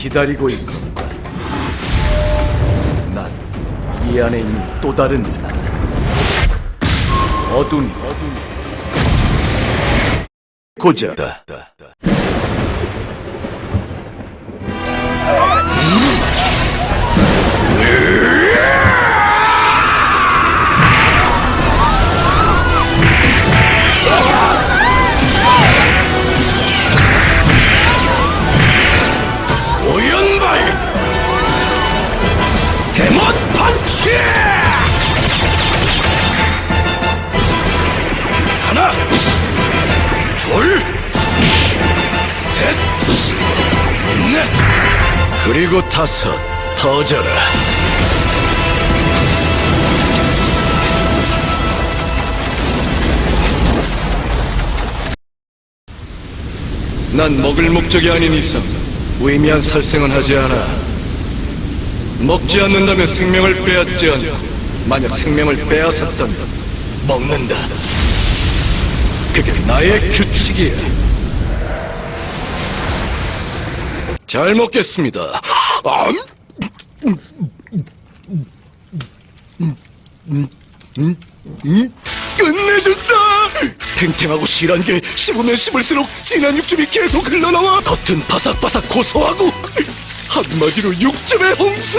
기다리고 있었다. 난 이 안에 있는 또 다른 나. 어둠이 고자다. 그리고 다섯 터져라 난 먹을 목적이 아닌 이상 의미한 살생은 하지 않아. 먹지 않는다면 생명을 빼앗지 않고 만약 생명을 빼앗았다면 먹는다. 그게 나의 규칙이야. 잘 먹겠습니다. 암? 끝내준다! 탱탱하고 실한 게 씹으면 씹을수록 진한 육즙이 계속 흘러나와 겉은 바삭바삭 고소하고 한마디로 육즙의 홍수!